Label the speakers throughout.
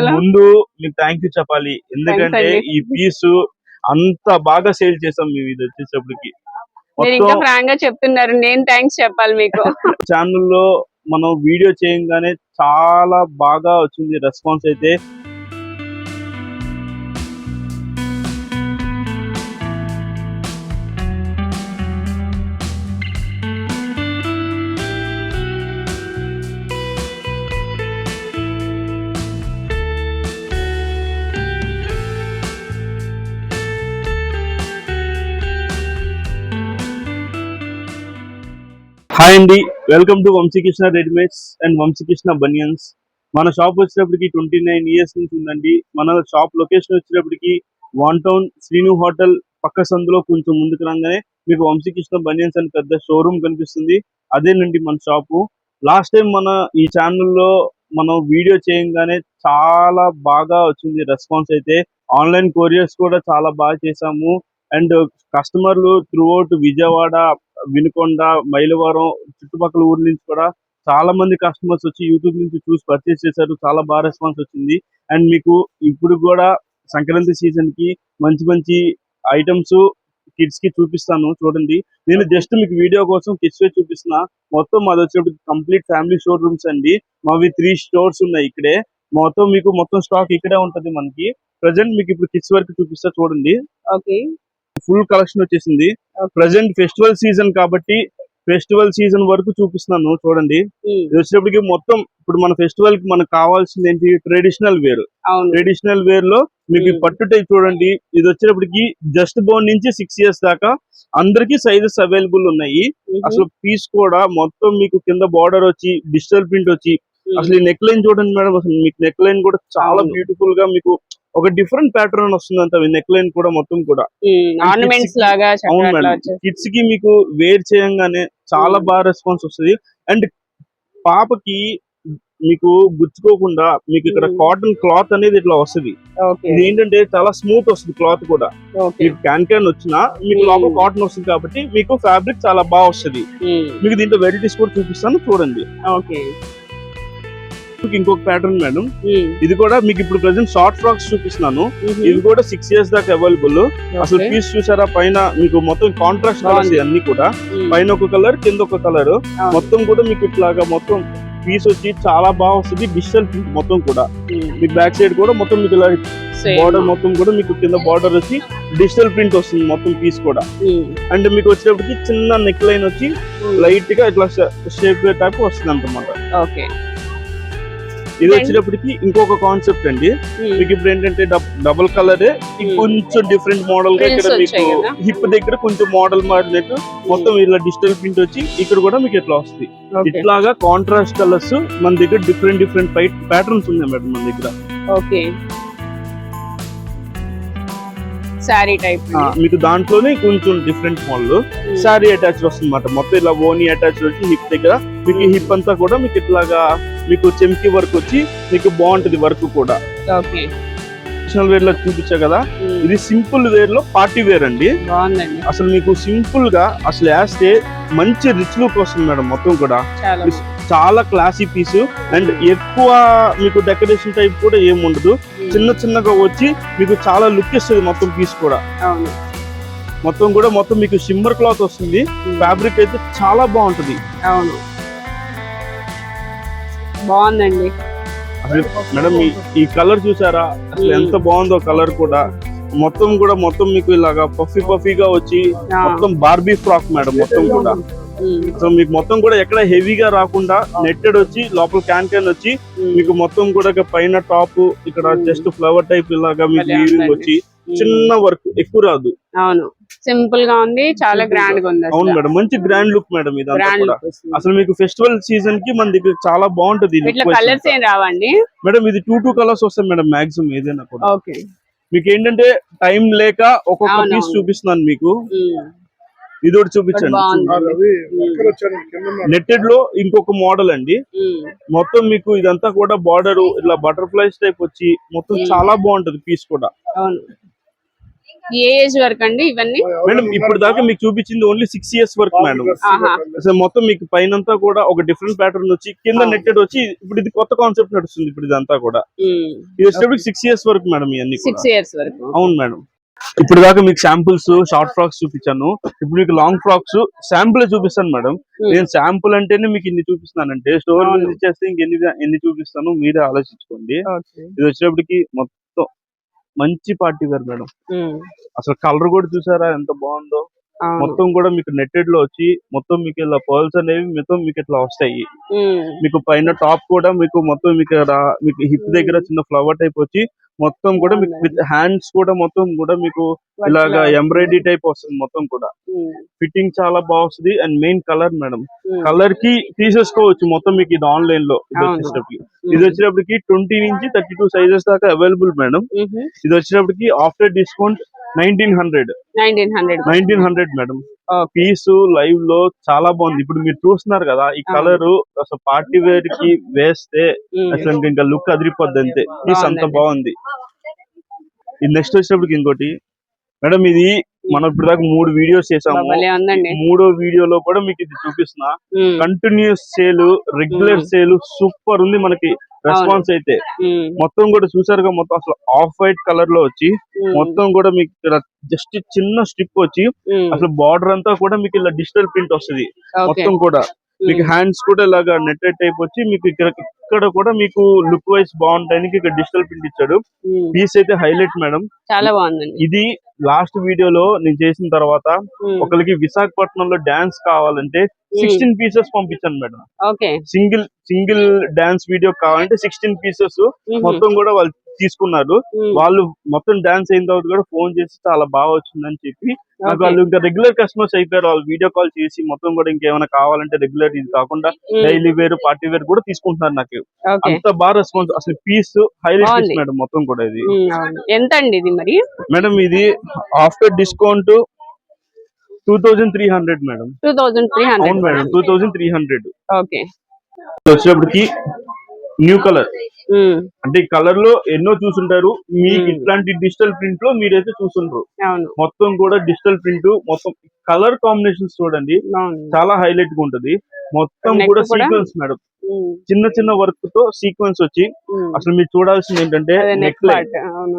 Speaker 1: ముందు మీకు thank you చెప్పాలి. ఎందుకంటే. ఈ పీస్ అంత బాగా సేల్ చేసాం మేము ఇది వచ్చేటప్పటికి
Speaker 2: మీరు ఇంకా
Speaker 1: మొత్తం
Speaker 2: ఫ్రాంక్గా చెప్తున్నారు. నేను థ్యాంక్స్ చెప్పాలి మీకు.
Speaker 1: ఛానల్లో మనం వీడియో చేయంగానే చాలా బాగా వచ్చింది రెస్పాన్స్ అయితే. హాయ్ అండి. Welcome to Vamsikrishna readymades and Vamsikrishna banians. మన షాప్ వచ్చేటప్పటికి ట్వంటీ నైన్ ఇయర్స్ నుంచి ఉందండి. మన షాప్ లొకేషన్ వచ్చేటప్పటికి వన్ టౌన్ శ్రీను హోటల్ పక్క సందులో కొంచెం ముందుకు రాగానే మీకు వంశీకృష్ణ బనియన్స్ అని పెద్ద షోరూమ్ కనిపిస్తుంది. అదేనండి మన షాపు లాస్ట్ టైం మన ఈ ఛానల్లో మనం వీడియో చేయంగానే చాలా బాగా వచ్చింది రెస్పాన్స్ అయితే. ఆన్లైన్ కొరియర్స్ కూడా చాలా బాగా చేసాము అండ్ కస్టమర్లు త్రూ అవుట్ విజయవాడ వినుకొండ మైలవరం చుట్టుపక్కల ఊరి నుంచి కూడా చాలా మంది కస్టమర్స్ వచ్చి యూట్యూబ్ నుంచి చూసి పర్చేస్ చేశారు. చాలా బాగా రెస్పాన్స్ వచ్చింది. అండ్ మీకు ఇప్పుడు కూడా సంక్రాంతి సీజన్కి మంచి మంచి ఐటమ్స్ కిడ్స్కి చూపిస్తాను చూడండి. నేను జస్ట్ మీకు వీడియో కోసం కిడ్స్ చూపిస్తున్నా. మొత్తం మాది వచ్చేటప్పుడు కంప్లీట్ ఫ్యామిలీ షోర్ రూమ్స్ అండి. మావి త్రీ స్టోర్స్ ఉన్నాయి ఇక్కడే. మొత్తం మీకు మొత్తం స్టాక్ ఇక్కడే ఉంటది మనకి. ప్రజెంట్ మీకు ఇప్పుడు కిడ్స్ వరకు చూపిస్తా చూడండి.
Speaker 2: ఓకే
Speaker 1: ఫుల్ కలెక్షన్ వచ్చేసింది. ప్రజెంట్ ఫెస్టివల్ సీజన్ కాబట్టి ఫెస్టివల్ సీజన్ వరకు చూపిస్తున్నాను చూడండి. ఇది వచ్చేటప్పటికి మొత్తం ఇప్పుడు మన ఫెస్టివల్కి మనకు కావాల్సింది ఏంటి? Traditional wear. ట్రెడిషనల్ వేర్లో మీకు
Speaker 2: Hmm.
Speaker 1: పట్టు టైప్ చూడండి. ఇది వచ్చేటప్పటికి జస్ట్ బోన్ నుంచి సిక్స్ ఇయర్స్ దాకా అందరికి సైజెస్ అవైలబుల్ ఉన్నాయి. అసలు పీస్ కూడా మొత్తం మీకు కింద బార్డర్ వచ్చి డిజిటల్ ప్రింట్ వచ్చి అసలు ఈ నెక్ లైన్ చూడండి మేడం అసలు మీకు నెక్ లైన్ కూడా చాలా. బ్యూటిఫుల్గా మీకు ఒక డిఫరెంట్ ప్యాటర్న్ వస్తుంది అంత నెక్ లైన్ కూడా మొత్తం కూడా.
Speaker 2: ఆర్నమెంట్స్ లాగా చక్కగా
Speaker 1: అవును మేడం కిడ్స్కి మీకు వేర్ చేయంగానే చాలా
Speaker 2: Hmm.
Speaker 1: బాగా రెస్పాన్స్ వస్తుంది. అండ్ పాపకి మీకు గుచ్చుకోకుండా మీకు ఇక్కడ
Speaker 2: Hmm.
Speaker 1: కాటన్ క్లాత్ అనేది ఇట్లా వస్తుంది. ఇది ఏంటంటే చాలా స్మూత్ వస్తుంది క్లాత్ కూడా. మీకు క్యాన్ క్యాన్ వచ్చినా మీకు
Speaker 2: Hmm.
Speaker 1: లోపల కాటన్ వస్తుంది కాబట్టి మీకు ఫ్యాబ్రిక్ చాలా బాగా వస్తుంది. మీకు దీంట్లో వెరైటీస్ కూడా చూపిస్తాను చూడండి.
Speaker 2: ఓకే
Speaker 1: ఇంకొక ప్యాటర్న్ మేడం ఇది కూడా మీకు ఇప్పుడు ప్రెసెంట్ షార్ట్ ఫ్రాక్స్ చూపిస్తున్నాను. ఇవి కూడా సిక్స్ ఇయర్స్ దాకా అవైలబుల్ అసలు పీస్ చూసారా? పైన మీకు మొత్తం కాంట్రాస్ట్ కలర్స్. అన్ని కూడా. పైన ఒక కలర్ కింద ఒక కలర్ మొత్తం కూడా మీకు ఇట్లాగా మొత్తం పీస్ వచ్చి చాలా బాగా వస్తుంది. డిజిటల్ ప్రింట్ మొత్తం కూడా. మీకు బ్యాక్ సైడ్ కూడా మొత్తం మీకు ఇలా బార్డర్ మొత్తం కూడా మీకు కింద బార్డర్ వచ్చి డిజిటల్ ప్రింట్ వస్తుంది మొత్తం పీస్ కూడా. అండ్ మీకు వచ్చేటప్పటికి చిన్న నెక్ లైన్ వచ్చి లైట్గా ఇట్లా షేప్ టైప్ వస్తుంది అనమాట
Speaker 2: ఓకే
Speaker 1: ఇది వచ్చేటప్పటికి ఇంకొక కాన్సెప్ట్ అండి. మీకు ఇప్పుడు ఏంటంటే డబుల్ కలర్ కొంచెం డిఫరెంట్ మోడల్గా ఇక్కడ
Speaker 2: Frills
Speaker 1: మీకు? హిప్ దగ్గర కొంచెం మోడల్ మారినట్టు మొత్తం ఇలా డిజిటల్ ప్రింట్ వచ్చి ఇక్కడ కూడా మీకు ఇట్లా వస్తుంది ఇట్లాగా కాంట్రాస్ట్ కలర్స్ మన దగ్గర డిఫరెంట్ డిఫరెంట్ ప్యాటర్న్స్ ఉన్నాయి మేడం మన దగ్గర.
Speaker 2: ఓకే సారీ టైప్
Speaker 1: మీకు దాంట్లోనే కొంచెం డిఫరెంట్ మోడల్ సారీ అటాచ్ వస్తుంది మొత్తం ఇలా ఓనీ అటాచ్ వచ్చి హిప్ దగ్గర. మీకు హిప్ అంతా కూడా మీకు ఇట్లాగా మీకు చెంకి వర్క్ వచ్చి మీకు బాగుంటది వర్క్ కూడా. ట్రెడిషనల్ వేర్లో చూపించా కదా? ఇది సింపుల్ వేర్లో పార్టీ వేర్ అండి. అసలు మీకు సింపుల్గా అసలు వేస్తే మంచి రిచ్ లుక్ వస్తుంది మేడం మొత్తం కూడా.
Speaker 2: చాలా
Speaker 1: క్లాసీ పీస్ అండ్ ఎక్కువ మీకు డెకరేషన్ టైప్ కూడా ఏమి ఉండదు. చిన్న చిన్నగా వచ్చి మీకు చాలా లుక్ ఇస్తుంది మొత్తం పీస్ కూడా. మొత్తం కూడా మొత్తం మీకు షిమ్మర్ క్లాత్ వస్తుంది. ఫ్యాబ్రిక్ అయితే చాలా బాగుంటది.
Speaker 2: అవును. బాగుందండి
Speaker 1: అసలు మేడం ఈ- కలర్ చూసారా అసలు. ఎంత బాగుందో కలర్ కూడా మొత్తం కూడా మొత్తం మీకు ఇలాగా పఫీ పఫీగా వచ్చి. మొత్తం బార్బీ ఫ్రాక్ మేడం మొత్తం కూడా సో మీకు మొత్తం కూడా ఎక్కడ హెవీగా రాకుండా నెట్టెడ్ వచ్చి లోపల క్యాన్ క్యాన్ వచ్చి మీకు మొత్తం కూడా పైన టాప్ ఇక్కడ. జస్ట్ ఫ్లవర్ టైప్ ఇలాగా మీకు. వచ్చి చిన్న వర్క్ ఎక్కువ రాదు.
Speaker 2: అవును. సింపుల్గా ఉంది చాలా గ్రాండ్గా. ఉంది
Speaker 1: అవును మేడం మంచి గ్రాండ్ లుక్ మేడం కూడా. అసలు మీకు ఫెస్టివల్ సీజన్కి మన దగ్గర చాలా బాగుంటది
Speaker 2: కలర్స్. ఏం రావండి?
Speaker 1: మేడం ఇది టూ టూ కలర్స్ వస్తాయి మేడం మాక్సిమం ఏదైనా కూడా.
Speaker 2: ఓకే.
Speaker 1: మీకు ఏంటంటే టైం లేక ఒక్కొక్క పీస్. చూపిస్తున్నాను మీకు.
Speaker 2: ఉమ్,
Speaker 1: ఇది ఒకటి చూపించండి
Speaker 2: బాగుంది
Speaker 1: నెట్టెడ్లో ఇంకొక మోడల్ అండి. మొత్తం మీకు ఇదంతా కూడా బార్డర్ ఇట్లా బటర్ఫ్లైస్ టైప్ వచ్చి మొత్తం
Speaker 2: Hmm.
Speaker 1: చాలా బాగుంటది పీస్ కూడా.
Speaker 2: అవును. ఏ ఏజ్ వరకు అండి ఇవన్నీ?
Speaker 1: మేడం ఇప్పుడు దాకా మీకు చూపించింది ఓన్లీ సిక్స్ ఇయర్స్ వరకు మేడం. అసలు మొత్తం మీకు పైనంతా కూడా ఒక డిఫరెంట్ ప్యాటర్న్ వచ్చి కింద నెట్టెడ్ వచ్చి ఇప్పుడు ఇది కొత్త కాన్సెప్ట్ నడుస్తుంది ఇప్పుడు ఇదంతా కూడా. ఇది వచ్చేటప్పుడు సిక్స్ ఇయర్స్ వరకు మేడం ఇవన్నీ
Speaker 2: సిక్స్ ఇయర్స్ వరకు
Speaker 1: అవును మేడం ఇప్పుడు దాకా మీకు శాంపుల్స్ షార్ట్ ఫ్రాక్స్ చూపించాను. ఇప్పుడు మీకు లాంగ్ ఫ్రాక్స్ శాంపుల్ చూపిస్తాను మేడం. నేను శాంపుల్ అంటేనే మీకు ఇన్ని చూపిస్తానంటే స్టోర్. ఇచ్చేస్తే ఇంకెన్ని ఎన్ని చూపిస్తాను మీరే ఆలోచించుకోండి. ఇది వచ్చేటప్పటికి మొత్తం మంచి పార్టీ వేర్ మేడం. అసలు కలర్ కూడా చూసారా? ఎంత బాగుందో. మొత్తం కూడా మీకు నెట్టెడ్లో వచ్చి మొత్తం మీకు ఇలా పర్ల్స్ అనేవి మొత్తం మీకు ఇట్లా వస్తాయి. మీకు పైన టాప్ కూడా మీకు మొత్తం మీకు మీకు హిప్ దగ్గర చిన్న ఫ్లవర్ టైప్ వచ్చి మొత్తం కూడా మీకు విత్ హ్యాండ్స్ కూడా మొత్తం కూడా మీకు ఇలాగా ఎంబ్రాయిడరీ టైప్ వస్తుంది మొత్తం కూడా. ఫిట్టింగ్ చాలా బాగుంది అండ్ మెయిన్ కలర్ మేడం కలర్కి తీసేసుకోవచ్చు మొత్తం మీకు ఇది ఆన్లైన్లో ఇది. వచ్చేటప్పటికి. ఇది వచ్చేటప్పటికి ట్వంటీ నుంచి థర్టీ టూ సైజెస్ దాకా అవైలబుల్ మేడం ఇది వచ్చేటప్పటికి after discount nineteen hundred.
Speaker 2: Nineteen hundred.
Speaker 1: Nineteen hundred madam. Piece లైవ్లో చాలా బాగుంది. ఇప్పుడు మీరు చూస్తున్నారు కదా ఈ కలర్ అసలు పార్టీ వేర్కి వేస్తే అసలు ఇంకా- లుక్ అదిరిపోద్ది అంతే. పీస్ అంత. బాగుంది. ఇది నెక్స్ట్ వచ్చేటప్పటికి ఇంకోటి. మేడం ఇది మనం ఇప్పుడు దాకా మూడు వీడియోస్ చేసాము. మూడో వీడియోలో కూడా మీకు ఇది చూపిస్తున్నా. Continuous sale regular. Sale super ఉంది మనకి రెస్పాన్స్ అయితే. మొత్తం కూడా చూసారుగా మొత్తం అసలు ఆఫ్ వైట్ కలర్లో వచ్చి మొత్తం కూడా మీకు ఇక్కడ జస్ట్ చిన్న స్ట్రిప్ వచ్చి అసలు బార్డర్ అంతా కూడా మీకు ఇలా డిజిటల్ ప్రింట్ వస్తుంది. మొత్తం కూడా. మీకు హ్యాండ్స్ కూడా ఇలాగా నెట్టెడ్ టైప్ వచ్చి మీకు ఇక్కడ ఇక్కడ కూడా మీకు లుక్ వైజ్ బాగుంటానికి ఇక్కడ డిజిటల్ ప్రింట్ ఇచ్చాడు. పీస్ అయితే హైలైట్ మేడం
Speaker 2: చాలా బాగుందండి.
Speaker 1: ఇది లాస్ట్ వీడియోలో నేను చేసిన తర్వాత
Speaker 2: ఉమ్,
Speaker 1: ఒకరికి విశాఖపట్నంలో డాన్స్ కావాలంటే సిక్స్టీన్ పీసెస్ పంపించాను madam single single dance video కావాలంటే సిక్స్టీన్ పీసెస్
Speaker 2: ఉహు,
Speaker 1: మొత్తం కూడా వాళ్ళు తీసుకున్నారు. వాళ్ళు మొత్తం డాన్స్ అయిన తర్వాత కూడా ఫోన్ చేసి చాలా బాగా వచ్చిందని చెప్పి నాకు. వాళ్ళు ఇంకా రెగ్యులర్ కస్టమర్స్ అయిపోయారు. వాళ్ళు వీడియో కాల్ చేసి మొత్తం కూడా ఇంకేమైనా కావాలంటే రెగ్యులర్ ఇది కాకుండా డైలీ వేర్ పార్టీ వేర్ కూడా తీసుకుంటున్నారు నాకు. అంత బాగా రెస్పాన్స్ అసలు పీస్ హైలైట్. మేడం మొత్తం కూడా ఇది.
Speaker 2: ఎంత అండి ఇది మరి?
Speaker 1: మేడం ఇది after discount two thousand three hundred madam.
Speaker 2: Two thousand three
Speaker 1: అవును
Speaker 2: hundred
Speaker 1: madam two thousand three hundred
Speaker 2: okay.
Speaker 1: వచ్చేటప్పటికి న్యూ కలర్
Speaker 2: ఉమ్,
Speaker 1: అంటే ఈ కలర్లో ఎన్నో చూసుంటారు. మీకు
Speaker 2: Hmm.
Speaker 1: ఇట్లాంటి డిజిటల్ ప్రింట్లో మీరైతే చూసుంటారు మొత్తం కూడా డిజిటల్ ప్రింట్ మొత్తం కలర్ కాంబినేషన్స్ చూడండి. చాలా హైలైట్గా ఉంటది. మొత్తం కూడా? సీక్వెన్స్ మేడం
Speaker 2: ఉమ్,
Speaker 1: చిన్న చిన్న వర్క్తో సీక్వెన్స్ వచ్చి అసలు మీరు చూడాల్సింది ఏంటంటే నెక్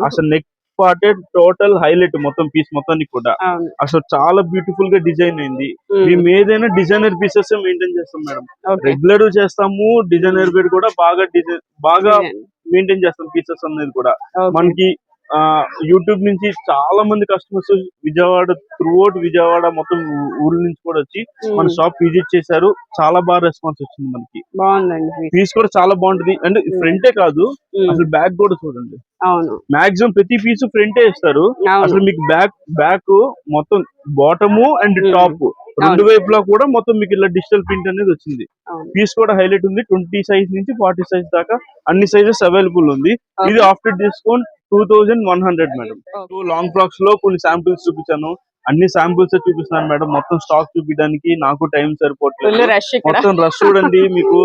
Speaker 1: అసలు నెక్ పార్టే టోటల్ హైలైట్ మొత్తం పీస్ మొత్తానికి కూడా. అసలు చాలా బ్యూటిఫుల్గా డిజైన్ అయింది. మేము. ఏదైనా డిజైనర్ పీసెస్ మెయింటైన్ చేస్తాం మేడం. రెగ్యులర్ చేస్తాము డిజైనర్ బెడ్ కూడా బాగా డిజైన్ బాగా. మెయింటైన్ చేస్తాం పీసెస్ అనేది కూడా. మనకి యూట్యూబ్ నుంచి చాలా మంది కస్టమర్స్ విజయవాడ త్రూఅవుట్ విజయవాడ మొత్తం ఊర్ల నుంచి కూడా వచ్చి మన షాప్ విజిట్ చేశారు. చాలా బాగా రెస్పాన్స్ వచ్చింది మనకి.
Speaker 2: బాగుందండి.
Speaker 1: పీస్ కూడా చాలా బాగుంటది. అండ్ ఫ్రంటే కాదు అసలు బ్యాక్ కూడా చూడండి.
Speaker 2: అవును.
Speaker 1: మాక్సిమం ప్రతి పీస్ ఫ్రంటే ఇస్తారు. అసలు మీకు బ్యాక్ బ్యాక్ మొత్తం బాటము అండ్. టాప్ రెండు వైపులా కూడా మొత్తం మీకు ఇలా డిజిటల్ ప్రింట్ అనేది వచ్చింది. పీస్ కూడా హైలైట్ ఉంది. ట్వంటీ సైజ్ నుంచి ఫార్టీ సైజ్ దాకా అన్ని సైజెస్ అవైలబుల్ ఉంది. ఇది after discount two thousand one hundred madam long ఫ్రాక్స్లో కొన్ని శాంపిల్స్ చూపించాను. అన్ని శాంపిల్స్ చూపిస్తున్నాను మేడం మొత్తం స్టాక్ చూపించడానికి నాకు టైం సరిపోవట్లేదు. మొత్తం రష్ చూడండి మీకు.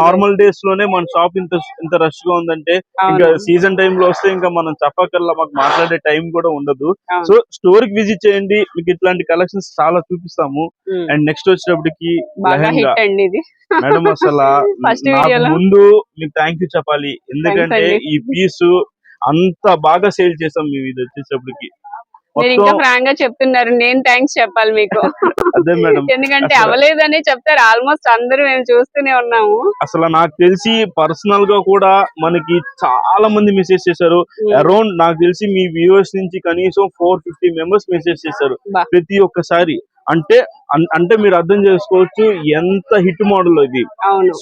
Speaker 1: నార్మల్ డేస్లోనే మన షాప్ ఇంత ఇంత రష్గా ఉందంటే ఇంకా సీజన్ టైం లో వస్తే ఇంకా మనం చెప్పకల్లా మాకు మాట్లాడే టైం కూడా ఉండదు. సో స్టోర్కి విజిట్ చేయండి. మీకు ఇట్లాంటి కలెక్షన్స్ చాలా చూపిస్తాము. అండ్ నెక్స్ట్ వచ్చేటప్పటికి మేడం అసలు. ముందు మీకు థ్యాంక్ యూ చెప్పాలి. ఎందుకంటే. ఈ పీస్ అంత బాగా సేల్ చేసాం మేము ఇది వచ్చేటప్పటికి
Speaker 2: నేను ఇంకా ఫ్రాంక్గా చెప్తున్నారు నేను థ్యాంక్స్ చెప్పాలి మీకు.
Speaker 1: అదే మేడం.
Speaker 2: ఎందుకంటే అవ్వలేదని చెప్తారు ఆల్మోస్ట్ అందరూ మేము చూస్తూనే ఉన్నాము.
Speaker 1: అసలు నాకు తెలిసి పర్సనల్గా కూడా మనకి చాలా మంది మెసేజ్ చేశారు. అరౌండ్ నాకు తెలిసి మీ వ్యూవర్స్ నుంచి కనీసం ఫోర్ ఫిఫ్టీ మెంబర్స్ మెసేజ్ చేశారు. ప్రతి ఒక్కసారి. అంటే అంటే మీరు అర్థం చేసుకోవచ్చు ఎంత హిట్ మోడల్ ఇది.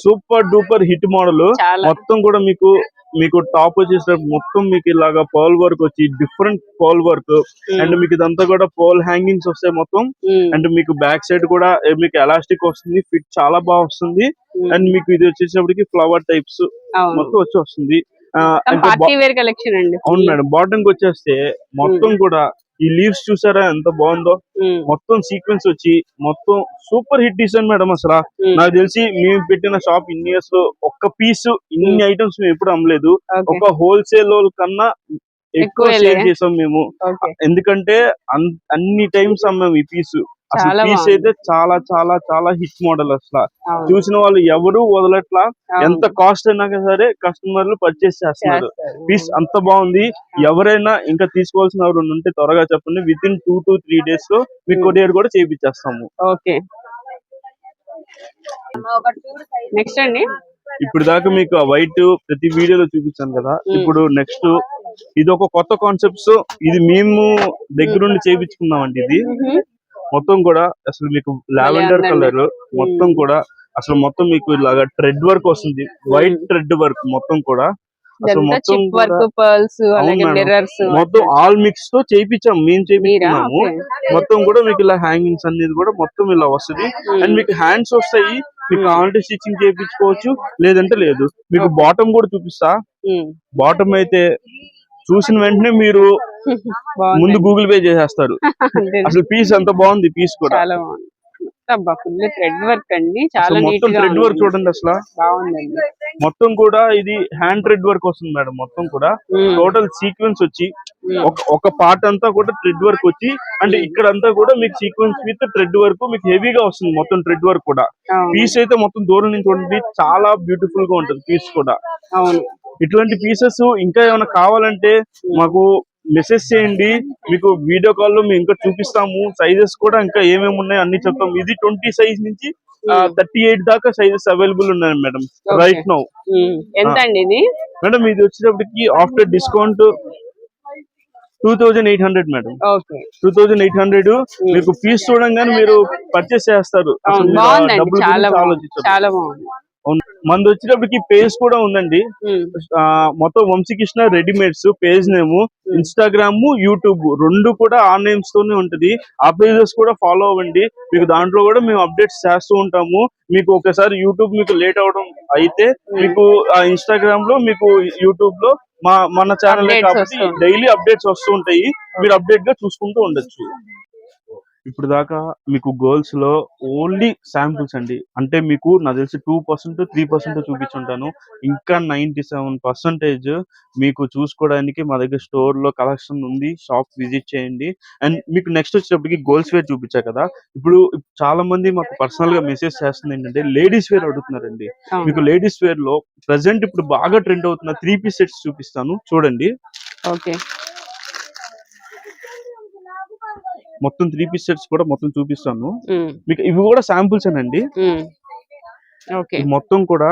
Speaker 1: సూపర్ డూపర్ హిట్ మోడల్ మొత్తం కూడా మీకు మీకు టాప్ వచ్చేసరికి మొత్తం మీకు ఇలాగా పర్ల్ వర్క్ వచ్చి డిఫరెంట్ పర్ల్ వర్క్ అండ్ మీకు ఇదంతా కూడా పర్ల్ హ్యాంగింగ్స్ వస్తాయి మొత్తం. అండ్ మీకు బ్యాక్ సైడ్ కూడా ఏ, మీకు ఎలాస్టిక్ వస్తుంది ఫిట్ చాలా బాగా వస్తుంది. అండ్ మీకు ఇది వచ్చేటప్పటికి ఫ్లవర్ టైప్స్ మొత్తం వచ్చి వస్తుంది. అవును మేడం బాటమ్ వచ్చేస్తే మొత్తం కూడా ఈ లీవ్స్ చూసారా ఎంత బాగుందో? మొత్తం సీక్వెన్స్ వచ్చి మొత్తం సూపర్ హిట్ డిజైన్ మేడం అసలు. నాకు తెలిసి మేము పెట్టిన షాప్ ఇన్ని ఇయర్స్లో ఒక్క పీస్ ఇన్ని ఐటమ్స్ మేము ఎప్పుడు అమ్మలేదు. ఒక హోల్సేల్ కన్నా ఎక్కువ సేల్ చేసాం మేము. ఎందుకంటే అన్- అన్ని టైమ్స్ అమ్మాము ఈ పీస్ అసలు పీస్. అయితే చాలా చాలా చాలా హిట్ మోడల్ అసలు. చూసిన వాళ్ళు ఎవరు వదలట్లా. ఎంత కాస్ట్ అయినా సరే కస్టమర్లు పర్చేస్ చేస్తున్నారు. పీస్ అంత బాగుంది. ఎవరైనా ఇంకా తీసుకోవాల్సిన ఎవరు ఉంటే త్వరగా చెప్పండి. Within two to three డేస్లో మీ
Speaker 2: Hmm.
Speaker 1: కొరియర్ కూడా చేపించేస్తాము
Speaker 2: ఓకే. నెక్స్ట్ అండి.
Speaker 1: ఇప్పుడు దాకా మీకు ఆ వైట్ ప్రతి వీడియోలో చూపించాను కదా. ఇప్పుడు నెక్స్ట్ ఇది ఒక కొత్త కాన్సెప్ట్స్ ఇది మేము దగ్గరుండి చేపించుకున్నామండి ఇది. మొత్తం కూడా అసలు మీకు లావెండర్. కలర్ మొత్తం కూడా అసలు మొత్తం మీకు ఇలాగా థ్రెడ్ వర్క్ వస్తుంది. వైట్ థ్రెడ్ వర్క్ మొత్తం కూడా. అసలు మొత్తం మొత్తం ఆల్ మిక్స్తో చేయించాం మేము చేయించుకున్నాము. మొత్తం కూడా మీకు ఇలా హ్యాంగింగ్స్ అనేది కూడా మొత్తం ఇలా వస్తుంది. అండ్ మీకు హ్యాండ్స్ వస్తాయి. మీకు కావాలంటే స్టిచ్చింగ్ చేయించుకోవచ్చు. లేదంటే లేదు. మీకు. బాటమ్ కూడా చూపిస్తా. బాటమ్ అయితే చూసిన వెంటనే మీరు ముందు గూగుల్ పే చేసేస్తారు. అసలు పీస్ అంత బాగుంది పీస్ కూడా.
Speaker 2: చాలా బాగుంది. అబ్బా ఫుల్ థ్రెడ్ వర్క్ అండి. చాలా
Speaker 1: మొత్తం థ్రెడ్ వర్క్. చూడండి అసలు.
Speaker 2: బాగుందండి.
Speaker 1: మొత్తం కూడా ఇది హ్యాండ్ థ్రెడ్ వర్క్ వస్తుంది మేడం మొత్తం కూడా. టోటల్ సీక్వెన్స్ వచ్చి. ఒక పార్ట్ అంతా కూడా థ్రెడ్ వర్క్ వచ్చి అంటే ఇక్కడ అంతా కూడా మీకు సీక్వెన్స్ విత్ థ్రెడ్ వర్క్ మీకు హెవీగా వస్తుంది మొత్తం థ్రెడ్ వర్క్ కూడా. పీస్ అయితే మొత్తం దూరం నుంచి చూడండి చాలా బ్యూటిఫుల్గా ఉంటుంది పీస్ కూడా.
Speaker 2: అవును.
Speaker 1: ఇట్లాంటి పీసెస్ ఇంకా ఏమైనా కావాలంటే మాకు మెసేజ్ చేయండి. మీకు వీడియో కాల్లో మేము ఇంకా చూపిస్తాము. సైజెస్ కూడా ఇంకా ఏమేమి ఉన్నాయి అన్ని చెప్తాం ఇది ట్వంటీ సైజ్ నుంచి థర్టీ ఎయిట్ దాకా సైజెస్ అవైలబుల్ ఉన్నాయి మేడం. Right now
Speaker 2: hmm. ఎంత అండి ఇది?
Speaker 1: మేడం ఇది వచ్చేటప్పటికి after discount two thousand eight hundred madam. Two thousand eight hundred మీకు ఫీస్ చూడంగానే మీరు పర్చేస్ చేస్తారు. డబ్బుల ఆలోచించరు. మనది వచ్చేటప్పటికి పేజ్ కూడా ఉందండి. మొత్తం Vamsikrishna readymades page name Instagram YouTube రెండు కూడా ఆ నేమ్స్ తోనే ఉంటది. ఆ పేజెస్ కూడా ఫాలో అవ్వండి. మీకు దాంట్లో కూడా మేము అప్డేట్స్ చేస్తూ ఉంటాము. మీకు ఒకసారి యూట్యూబ్ మీకు లేట్ అవడం అయితే మీకు ఆ ఇన్స్టాగ్రామ్లో మీకు యూట్యూబ్లో మా మన ఛానల్ కాబట్టి. డైలీ అప్డేట్స్ వస్తూ ఉంటాయి. మీరు అప్డేట్గా చూసుకుంటూ ఉండొచ్చు. ఇప్పుడు దాకా మీకు గర్ల్స్లో ఓన్లీ శాంపుల్స్ అండి. అంటే మీకు నాకు తెలిసి టూ పర్సెంట్ త్రీ పర్సెంట్ చూపించుంటాను. ఇంకా నైన్టీ సెవెన్ పర్సెంటేజ్ మీకు చూసుకోవడానికి మా దగ్గర స్టోర్లో కలెక్షన్ ఉంది. షాప్ విజిట్ చేయండి. అండ్ మీకు నెక్స్ట్ వచ్చేటప్పటికి గర్ల్స్ వేర్ చూపించా కదా. ఇప్పుడు చాలా మంది మాకు పర్సనల్గా మెసేజ్ చేస్తుంది ఏంటంటే లేడీస్ వేర్ అడుగుతున్నారండి. మీకు లేడీస్ వేర్లో ప్రెసెంట్ ఇప్పుడు బాగా ట్రెండ్ అవుతున్న త్రీ పీస్ సెట్స్ చూపిస్తాను. చూడండి.
Speaker 2: ఓకే.
Speaker 1: మొత్తం త్రీ పీస్ సెట్స్ కూడా మొత్తం చూపిస్తాను. మీకు ఇవి కూడా శాంపుల్స్ అండి మొత్తం కూడా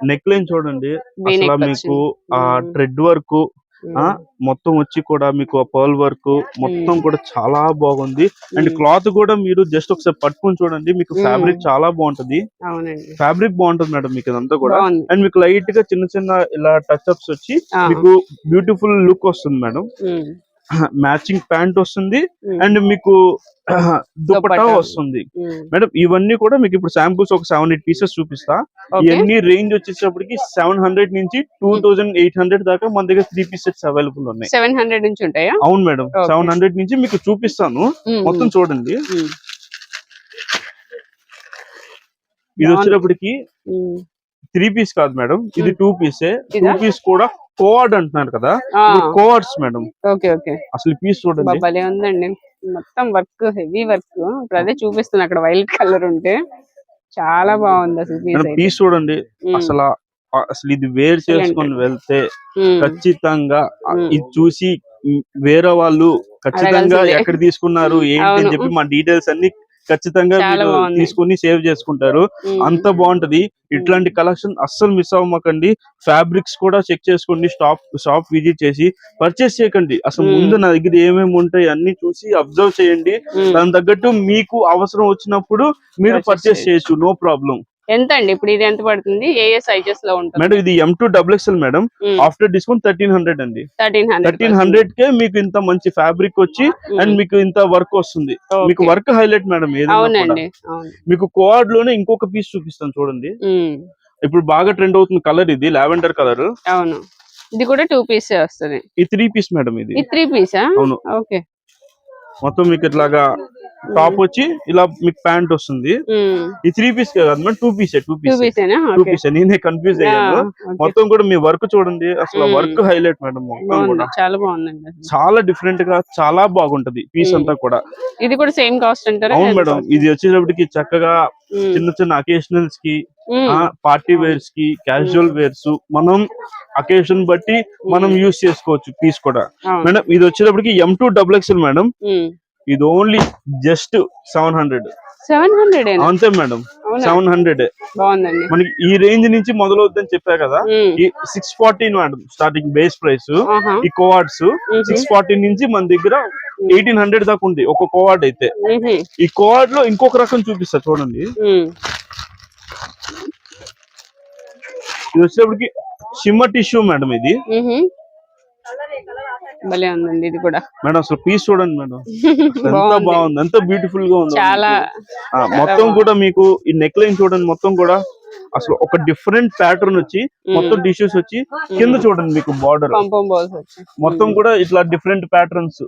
Speaker 1: నెక్ లైన్ చూడండి అసలు మీకు. ఆ. Thread work. మొత్తం వచ్చి కూడా మీకు ఆ పర్ల్ వర్క్ మొత్తం. కూడా చాలా బాగుంది అండ్. క్లాత్ కూడా మీరు జస్ట్ ఒకసారి పట్టుకొని చూడండి మీకు. ఫ్యాబ్రిక్ చాలా బాగుంటది ఫ్యాబ్రిక్ బాగుంటుంది మేడం మీకు ఇదంతా కూడా అండ్ మీకు లైట్గా చిన్న చిన్న ఇలా టచ్ అప్స్ వచ్చి. మీకు బ్యూటిఫుల్ లుక్ వస్తుంది మేడం. మ్యాచింగ్ ప్యాంట్ వస్తుంది. అండ్ మీకు దుపట్టా. వస్తుంది. మేడం ఇవన్నీ కూడా మీకు ఇప్పుడు శాంపుల్స్ ఒక సెవెన్ ఎయిట్ పీసెస్ చూపిస్తా ఇవన్నీ రేంజ్ వచ్చేటప్పటికి సెవెన్ హండ్రెడ్ నుంచి టూ థౌసండ్ ఎయిట్ హండ్రెడ్ దాకా మన దగ్గర త్రీ పీసెస్ అవైలబుల్ ఉన్నాయి
Speaker 2: సెవెన్ హండ్రెడ్ నుంచి ఉంటాయా
Speaker 1: అవును మేడం. సెవెన్ హండ్రెడ్ నుంచి మీకు చూపిస్తాను. మొత్తం చూడండి. ఇది. వచ్చేటప్పటికి. త్రీ పీస్ కాదు మేడం ఇది. టూ పీసే టూ? పీస్ కూడా కోఆర్డ్ అంటున్నారు కదా. కోఆర్డ్స్ మేడం
Speaker 2: ఓకే ఓకే
Speaker 1: అసలు పీస్ చూడండి
Speaker 2: భలే ఉందండి మొత్తం వర్క్ హెవీ వర్క్ ఇప్పుడు అదే చూపిస్తున్నా అక్కడ వైలెట్ కలర్ ఉంటే చాలా బాగుంది అసలు పీస్
Speaker 1: పీస్ చూడండి. అసలు అసలు ఇది వేర్ చేసుకొని వెళ్తే. ఖచ్చితంగా. ఇది చూసి వేరే వాళ్ళు ఖచ్చితంగా. ఎక్కడ తీసుకున్నారు ఏంటి. అని చెప్పి మా డీటెయిల్స్ అన్ని ఖచ్చితంగా మీరు. తీసుకుని సేవ్ చేసుకుంటారు. అంత బాగుంటది ఇట్లాంటి కలెక్షన్ అస్సలు మిస్ అవ్వమాకండి ఫ్యాబ్రిక్స్ కూడా చెక్ చేసుకోండి షాప్ షాప్ విజిట్ చేసి పర్చేస్ చేయకండి అసలు. ముందు నా దగ్గర ఏమేమి ఉంటాయి అన్ని చూసి అబ్జర్వ్ చేయండి. దాని తగ్గట్టు మీకు అవసరం వచ్చినప్పుడు మీరు పర్చేస్ చేయొచ్చు నో ప్రాబ్లం
Speaker 2: ఎంత అండి ఇప్పుడు ఇది ఎంత పడుతుంది? ఏ ఏ సైజెస్లో ఉంటుంది?
Speaker 1: మేడం ఇది M two double XL madam. After discount thirteen hundred అండి.
Speaker 2: థర్టీన్ హండ్రెడ్
Speaker 1: థర్టీన్ హండ్రెడ్ కే మీకు ఇంత మంచి ఫ్యాబ్రిక్ వచ్చి అండ్ మీకు ఇంత వర్క్ వస్తుంది. మీకు వర్క్ హైలైట్ మేడం ఏదైనా కూడా.
Speaker 2: అవును.
Speaker 1: మీకు కోఆర్డ్లోనే ఇంకొక పీస్ చూపిస్తాను చూడండి. ఇప్పుడు బాగా ట్రెండ్ అవుతుంది కలర్ ఇది లావెండర్ కలర్ మొత్తం మీకు ఇట్లాగా టాప్ వచ్చి ఇలా మీకు ప్యాంట్ వస్తుంది. ఈ త్రీ పీస్ కాదు two piece two piece two piece నేనే కన్ఫ్యూజ్ అయ్యాను. మొత్తం కూడా మీ వర్క్ చూడండి అసలు. వర్క్ హైలైట్ మేడం మొత్తం
Speaker 2: బాగుంది
Speaker 1: కూడా.
Speaker 2: చాలా బాగుందండి అసలు.
Speaker 1: చాలా డిఫరెంట్గా చాలా బాగుంటది పీస్. అంతా కూడా.
Speaker 2: ఇది కూడా సేమ్ కాస్ట్ అంటారా?
Speaker 1: అవును మేడం ఇది వచ్చేటప్పటికి చక్కగా చిన్న చిన్న
Speaker 2: అకేషనల్స్కి
Speaker 1: పార్టీ వేర్స్కి క్యాజువల్ వేర్స్ మనం అకేషన్ బట్టి మనం యూస్ చేసుకోవచ్చు పీస్ కూడా. మేడం ఇది వచ్చేటప్పటికి M two double XL madam. ఇది only just seven hundred
Speaker 2: seven hundred
Speaker 1: అంతే మేడం? సెవెన్ హండ్రెడ్
Speaker 2: బాగుందండి.
Speaker 1: మనకి ఈ రేంజ్ నుంచి మొదలవుతుందని చెప్పా కదా? Six forty madam starting base price. ఈ కోవార్డ్స్ సిక్స్ ఫార్టీ నుంచి మన దగ్గర ఎయిటీన్ హండ్రెడ్ దాకా ఉంది ఒక కోవార్డ్ అయితే. ఈ కోవార్డ్లో ఇంకొక రకం చూపిస్తా చూడండి. ఇది వచ్చేటప్పటికి షిమ్మర్ టిష్యూ మేడం ఇది.
Speaker 2: భలే ఉందండి ఇది కూడా.
Speaker 1: మేడం అసలు పీస్ చూడండి మేడం. ఎంత
Speaker 2: బాగుంది.
Speaker 1: ఎంత బ్యూటిఫుల్గా ఉంది
Speaker 2: చాలా
Speaker 1: మొత్తం కూడా మీకు ఈ నెక్ లైన్ చూడండి మొత్తం కూడా అసలు ఒక డిఫరెంట్ ప్యాటర్న్ వచ్చి మొత్తం టిష్యూస్ వచ్చి కింద చూడండి మీకు బార్డర్ మొత్తం కూడా ఇట్లా డిఫరెంట్ ప్యాటర్న్స్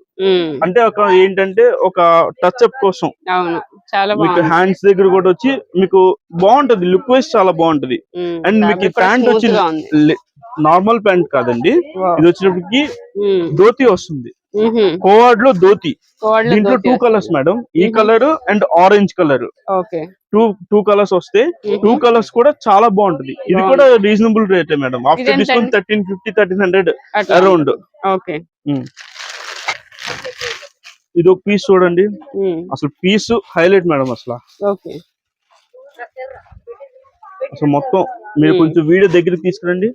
Speaker 1: అంటే ఒక ఏంటంటే ఒక టచ్ అప్ కోసం మీకు హ్యాండ్స్ దగ్గర కూడా వచ్చి మీకు బాగుంటది లుక్ వైజ్ చాలా బాగుంటది. అండ్ మీకు ప్యాంట్ వచ్చి నార్మల్ ప్యాంట్ కాదండి. ఇది వచ్చేటప్పటికి
Speaker 2: ఉమ్,
Speaker 1: ధోతి వస్తుంది. కోవాడ్లో ధోతి. దీంట్లో టూ. కలర్స్ మేడం ఈ. Colour and orange colour two two colours వస్తే. టూ కలర్స్ కూడా చాలా బాగుంటది. ఇది. కూడా reasonable rate madam after? Discount thirteen fifty thirteen hundred around ఇది ఒక పీస్ చూడండి.
Speaker 2: ఉమ్,
Speaker 1: అసలు పీస్ హైలైట్ మేడం అసలు. అసలు మొత్తం మీరు
Speaker 2: Hmm.
Speaker 1: కొంచెం వీడియో దగ్గర తీసుకురండి.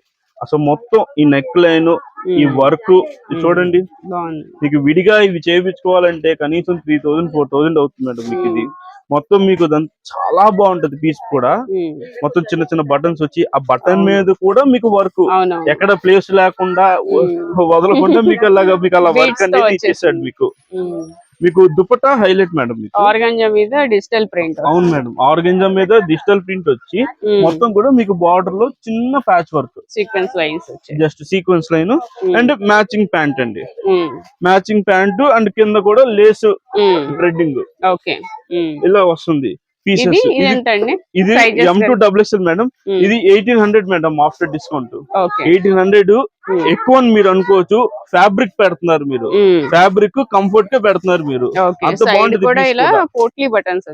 Speaker 1: అసలు మొత్తం ఈ నెక్ లైన్ ఈ
Speaker 2: Hmm.
Speaker 1: వర్క్ చూడండి. మీకు విడిగా ఇవి చేయించుకోవాలంటే కనీసం త్రీ థౌసండ్ ఫోర్ థౌసండ్ అవుతుంది మేడం మీకు ఇది. మొత్తం మీకు చాలా బాగుంటది పీస్ కూడా. మొత్తం చిన్న చిన్న బటన్స్ వచ్చి ఆ బటన్. మీద కూడా మీకు వర్క్ ఎక్కడ ప్లేస్ లేకుండా
Speaker 2: Hmm.
Speaker 1: వదలకుండా మీకు అలాగా మీకు అలా వర్క్ అనేది ఇచ్చేసాడు. మీకు. మీకు దుపట్టా హైలైట్ మేడం
Speaker 2: ఆర్గంజా మీద డిజిటల్ ప్రింట్.
Speaker 1: అవును మేడం ఆర్గంజా మీద డిజిటల్ ప్రింట్ వచ్చి మొత్తం కూడా మీకు బార్డర్లో చిన్న patch work
Speaker 2: sequence lines
Speaker 1: just sequence line. And matching pant అండి. మ్యాచింగ్ ప్యాంట్ అండ్ కింద కూడా లేస్
Speaker 2: ఉమ్,
Speaker 1: థ్రెడ్డింగ్
Speaker 2: ఓకే.
Speaker 1: ఇలా వస్తుంది. పీసెస్
Speaker 2: ఇది
Speaker 1: M two double XL madam.
Speaker 2: Um,
Speaker 1: ఇది eighteen hundred madam after discount eighteen hundred ఎక్కువ మీరు అనుకోవచ్చు. ఫ్యాబ్రిక్ పెడుతున్నారు మీరు. ఫ్యాబ్రిక్ కంఫర్ట్గా పెడుతున్నారు మీరు. అంత బాగుంటది
Speaker 2: బటన్స్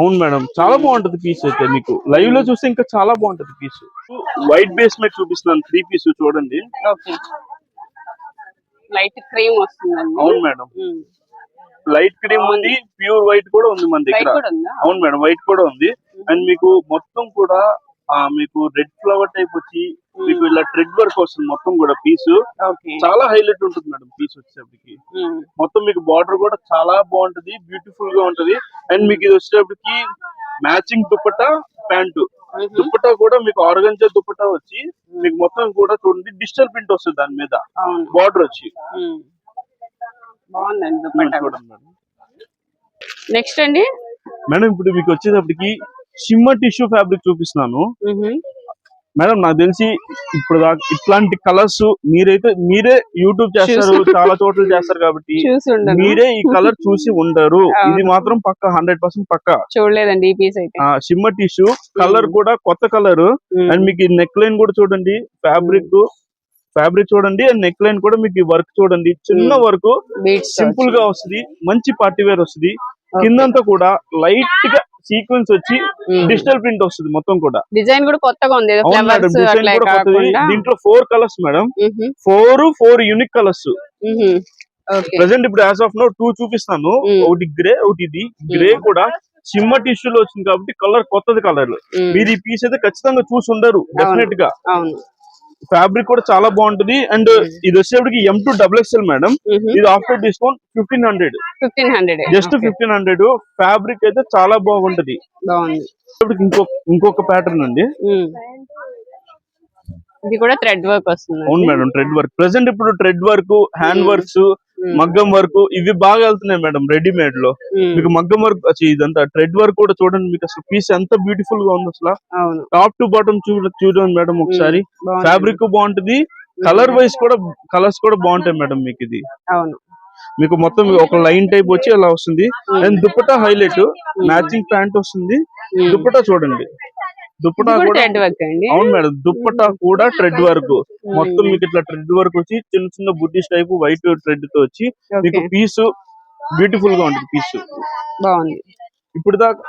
Speaker 1: అవును మేడం. చాలా బాగుంటది పీస్ అయితే మీకు. లైవ్లో చూస్తే ఇంకా చాలా బాగుంటది పీస్ వైట్ బేస్ మీద చూపిస్తున్నాను. త్రీ పీస్ చూడండి.
Speaker 2: లైట్ క్రీమ్ వస్తుందండి.
Speaker 1: అవును మేడం.
Speaker 2: ఉమ్,
Speaker 1: లైట్ క్రీమ్ ఉంది ప్యూర్ వైట్ కూడా ఉంది మన దగ్గర. అవును మేడం వైట్ కూడా ఉంది. అండ్ మీకు మొత్తం కూడా ఆ, మీకు రెడ్ ఫ్లవర్ టైప్ వచ్చి మీకు ఇలా ట్రెడ్ వర్క్ వస్తుంది మొత్తం కూడా పీస్. చాలా హైలైట్ ఉంటుంది మేడం పీస్ వచ్చేటప్పటికి. మొత్తం మీకు బార్డర్ కూడా చాలా బాగుంటది బ్యూటిఫుల్గా ఉంటది. అండ్ మీకు ఇది వచ్చేటప్పటికి మ్యాచింగ్ దుప్పటా ప్యాంటు. దుప్పటా కూడా మీకు ఆర్గంజా దుప్పటా వచ్చి మీకు మొత్తం కూడా చూడండి డిజిటల్ ప్రింట్ వస్తుంది దాని మీద. బార్డర్ వచ్చి.
Speaker 2: బాగుందండి దుపట్టా నెక్స్ట్ అండి?
Speaker 1: మేడం ఇప్పుడు మీకు వచ్చేటప్పటికి షిమ్మర్ టిష్యూ ఫ్యాబ్రిక్ చూపిస్తున్నాను. మేడం నాకు తెలిసి ఇప్పుడు ఇట్లాంటి కలర్స్ మీరైతే మీరే యూట్యూబ్ చేస్తారు చాలా చోట్ల చేస్తారు కాబట్టి మీరే ఈ కలర్ చూసి ఉండరు. ఇది మాత్రం పక్క హండ్రెడ్ పర్సెంట్ పక్క.
Speaker 2: చూడలేదండి ఈ పీస్ అయితే.
Speaker 1: షిమ్మర్ టిష్యూ కలర్ కూడా కొత్త కలర్. అండ్ మీకు నెక్ లైన్ కూడా చూడండి ఫ్యాబ్రిక్ ఫ్యాబ్రిక్ చూడండి అండ్ నెక్ లైన్ కూడా మీకు వర్క్ చూడండి. చిన్న. వర్క్ సింపుల్గా వస్తుంది. మంచి పార్టీ వేర్ వస్తుంది. కిందంతా కూడా లైట్గా సీక్వెన్స్ వచ్చి. డిజిటల్ ప్రింట్ వస్తుంది మొత్తం కూడా.
Speaker 2: డిజైన్ కూడా కొత్తగా ఉంది.
Speaker 1: డిజైన్ కూడా కొత్తది. దీంట్లో four colours madam. Four four unique colours. Present ఇప్పుడు యాజ్ ఆఫ్ నో టూ చూపిస్తాను. ఒకటి గ్రే ఒకటి ఇది. గ్రే కూడా సిమ్మర్ టిష్యూలో వచ్చింది కాబట్టి కలర్ కొత్తది కలర్. మీరు ఈ పీస్ అయితే ఖచ్చితంగా చూసి ఉండరు
Speaker 2: డెఫినెట్గా.
Speaker 1: ఫ్యాబ్రిక్ కూడా చాలా బాగుంటది. అండ్ ఇది వచ్చేప్పటికి M two double XL madam ఇది after discount fifteen hundred
Speaker 2: fifteen hundred
Speaker 1: just fifteen hundred fabric అయితే చాలా బాగుంటది. ఇంకొక ఇంకొక ప్యాటర్న్ అండి.
Speaker 2: ఇది కూడా థ్రెడ్ వర్క్ వస్తుంది.
Speaker 1: అవును మేడం ట్రెడ్ వర్క్ ప్రెసెంట్ ఇప్పుడు ట్రెడ్ వర్క్ హ్యాండ్. వర్క్స్ మగ్గం వర్క్ ఇవి బాగా వెళ్తున్నాయి మేడం రెడీమేడ్లో. మీకు మగ్గం వర్క్ ఇదంతా ట్రెడ్ వర్క్ కూడా చూడండి మీకు అసలు పీస్ ఎంత బ్యూటిఫుల్గా ఉంది అసలు. టాప్ టు బాటమ్ చూడ చూడండి మేడం ఒకసారి. ఫ్యాబ్రిక్ బాగుంటది. కలర్ వైస్ కూడా కలర్స్ కూడా బాగుంటాయి మేడం మీకు ఇది.
Speaker 2: అవును.
Speaker 1: మీకు మొత్తం ఒక లైన్ టైప్ వచ్చి అలా వస్తుంది. And dupatta highlight matching pant వస్తుంది. దుప్పటా చూడండి. దుప్పటా కూడా అవును మేడం దుప్పటా కూడా ట్రెడ్ వర్క్ మొత్తం మీకు ఇట్లా ట్రెడ్ వర్క్ వచ్చి చిన్న చిన్న బుద్ధిస్ట్ టైప్ వైట్ థ్రెడ్తో వచ్చి మీకు పీస్ బ్యూటిఫుల్గా ఉంటుంది పీస్
Speaker 2: బాగుంది.
Speaker 1: ఇప్పుడు దాకా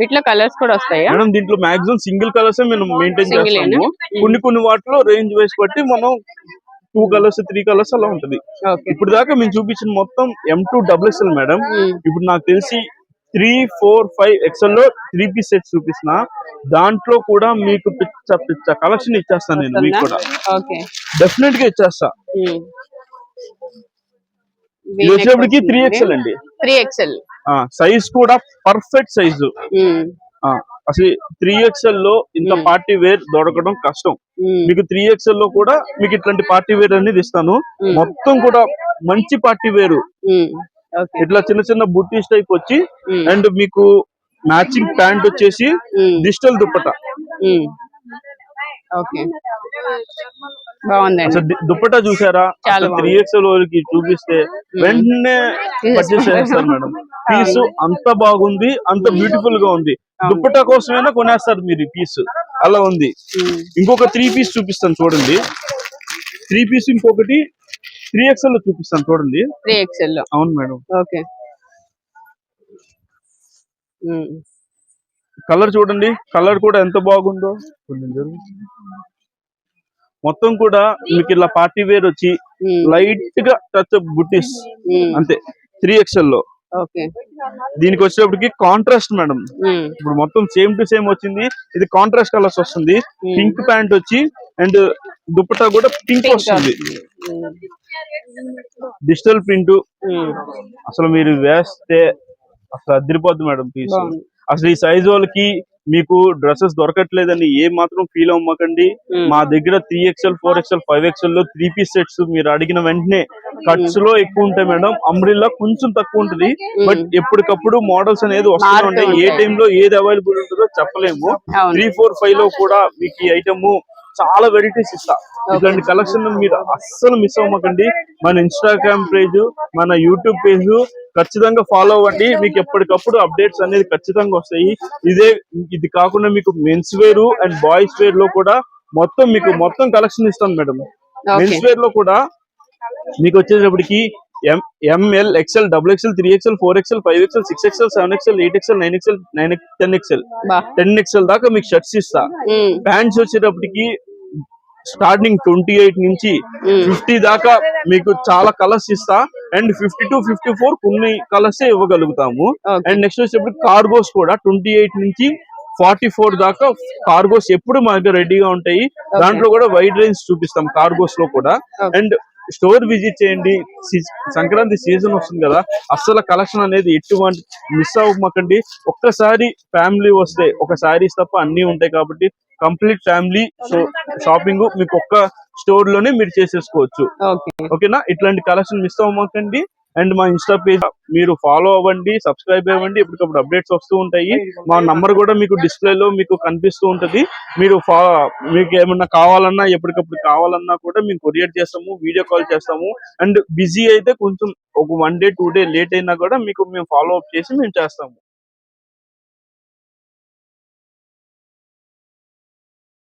Speaker 2: వీటిలో కలర్స్ కూడా వస్తాయా?
Speaker 1: మేడం దీంట్లో మాక్సిమం సింగిల్ కలర్స్ మేము మెయింటైన్? చేస్తాము. కొన్ని కొన్ని వాటిలో రేంజ్ వైస్ బట్టి మనం టూ కలర్స్ త్రీ కలర్స్ అలా ఉంటది. ఇప్పుడు దాకా మేము చూపించిన మొత్తం M two double XL madam. ఇప్పుడు నాకు తెలిసి త్రీ ఫోర్ ఫైవ్ ఎక్స్ఎల్లో త్రీ పీస్ సెట్స్ చూపిస్తున్న. దాంట్లో కూడా మీకు పిచ్చ పిచ్చ కలెక్షన్ ఇచ్చేస్తాను నేను మీకు కూడా. డెఫినెట్గా ఇచ్చేస్తా. ఇది వచ్చేప్పటికి త్రీ ఎక్స్ఎల్ అండి.
Speaker 2: త్రీ ఎక్స్ఎల్
Speaker 1: సైజ్ కూడా పర్ఫెక్ట్ సైజు అసలు త్రీ ఎక్స్ఎల్లో ఇంత. పార్టీ వేర్ దొరకడం కష్టం. మీకు త్రీ ఎక్స్ఎల్లో కూడా మీకు ఇట్లాంటి పార్టీ వేర్ అనేది ఇస్తాను. మొత్తం కూడా మంచి పార్టీ వేరు ఇట్లా చిన్న చిన్న బుట్టీస్ టైప్ వచ్చి అండ్ మీకు మ్యాచింగ్ ప్యాంట్ వచ్చేసి డిజిటల్ దుప్పట.
Speaker 2: ఓకే బాగుందండి.
Speaker 1: అసలు ది- దుప్పట చూసారా? త్రీ ఎక్స్ఎల్ వాళ్ళకి చూపిస్తే వెంటనే పర్చేస్ చేస్తారు మేడం. పీస్ అంత బాగుంది అంత బ్యూటిఫుల్గా ఉంది. దుప్పట కోసమైనా కొనేస్తారు మీరు ఈ పీస్ అలా ఉంది. ఇంకొక త్రీ పీస్ చూపిస్తాను చూడండి. త్రీ పీస్ ఇంకొకటి త్రీ ఎక్స్ఎల్లో చూపిస్తాను చూడండి.
Speaker 2: త్రీ ఎక్స్ఎల్లో.
Speaker 1: అవును మేడం.
Speaker 2: ఓకే.
Speaker 1: కలర్ చూడండి. కలర్ కూడా ఎంత బాగుందో. మొత్తం కూడా మీకు ఇలా పార్టీ వేర్ వచ్చి లైట్గా టచ్ బుట్టీస్ అంతే. త్రీ ఎక్స్ఎల్లో.
Speaker 2: ఓకే.
Speaker 1: దీనికి వచ్చేటప్పటికి కాంట్రాస్ట్ మేడం. ఇప్పుడు మొత్తం సేమ్ టు సేమ్ వచ్చింది. ఇది కాంట్రాస్ట్ కలర్స్ వస్తుంది. పింక్ ప్యాంట్ వచ్చి అండ్ దుప్పటా కూడా పింక్ వస్తుంది. డిజిటల్ ప్రింట్ అసలు మీరు వేస్తే అసలు అదిరిపోద్ది మేడం పీస్. అసలు ఈ సైజ్ వాళ్ళకి మీకు డ్రెస్సెస్ దొరకట్లేదని ఏ మాత్రం ఫీల్ అవ్వకండి మా దగ్గర three XL four XL five ఎక్స్ఎల్లో three piece sets మీరు అడిగిన వెంటనే కట్స్లో ఎక్కువ ఉంటాయి మేడం. అంబ్రిల్లా కొంచెం తక్కువ ఉంటుంది. బట్ ఎప్పటికప్పుడు మోడల్స్ అనేది వస్తూనే ఉంటాయి. ఏ
Speaker 2: ఉంటాయి.
Speaker 1: టైం లో ఏది అవైలబుల్ ఉంటుందో చెప్పలేము. త్రీ ఫోర్ ఫైవ్లో కూడా మీకు ఈ ఐటమ్ చాలా వెరైటీస్ ఇస్తా. ఇట్లాంటి కలెక్షన్ మీరు అస్సలు మిస్ అవ్వకండి. మన ఇన్స్టాగ్రామ్ పేజ్ మన యూట్యూబ్ పేజ్ ఖచ్చితంగా ఫాలో అవ్వండి. మీకు ఎప్పటికప్పుడు అప్డేట్స్ అనేది ఖచ్చితంగా వస్తాయి. ఇదే ఇది కాకుండా మీకు మెన్స్ వేర్ అండ్ బాయ్స్ వేర్లో కూడా మొత్తం మీకు మొత్తం కలెక్షన్ ఇస్తాను మేడం. మెన్స్ వేర్లో కూడా మీకు వచ్చేటప్పటికి M M L XL double XL three XL four XL five XL six XL seven XL eight XL nine XL nine ten XL ten XL దాకా మీకు షర్ట్స్ ఇస్తా ప్యాంట్స్ వచ్చేటప్పటికి స్టార్టింగ్ ట్వంటీ ఎయిట్ నుంచి fifty దాకా మీకు చాలా colours ఇస్తా and fifty to fifty four కొన్ని కలర్స్ ఇవ్వగలుగుతాము అండ్ నెక్స్ట్ వచ్చేటప్పుడు కార్గోస్ కూడా ట్వంటీ ఎయిట్ నుంచి ఫార్టీ ఫోర్ దాకా కార్గోస్ ఎప్పుడు మా దగ్గర రెడీగా ఉంటాయి దాంట్లో కూడా వైడ్ రేంజ్ చూపిస్తాం కార్గోస్లో కూడా. అండ్ స్టోర్ విజిట్ చేయండి. సంక్రాంతి సీజన్ వస్తుంది కదా అస్సలు కలెక్షన్ అనేది ఎటువంటి మిస్ అవ్వమాకండి ఒక్కసారి ఫ్యామిలీ వస్తే ఒక సారీస్ తప్ప అన్ని ఉంటాయి కాబట్టి కంప్లీట్ ఫ్యామిలీ షాపింగ్ మీకు ఒక్క స్టోర్లోనే మీరు చేసేసుకోవచ్చు.
Speaker 2: ఓకే.
Speaker 1: ఓకేనా? ఇట్లాంటి కలెక్షన్ మిస్ అవ్వమాకండి అండ్ మా ఇన్స్టా పేజ్ మీరు ఫాలో అవ్వండి సబ్స్క్రైబ్ అవ్వండి. ఎప్పటికప్పుడు అప్డేట్స్ వస్తూ ఉంటాయి. మా నంబర్ కూడా మీకు డిస్ప్లే లో మీకు కనిపిస్తూ ఉంటది. మీరు ఫా మీకు ఏమన్నా కావాలన్నా ఎప్పటికప్పుడు కావాలన్నా కూడా మేము కొరియర్ చేస్తాము వీడియో కాల్ చేస్తాము. అండ్ బిజీ అయితే కొంచెం ఒక one day two day late అయినా కూడా మీకు మేము ఫాలో అప్ చేసి మేము చేస్తాము.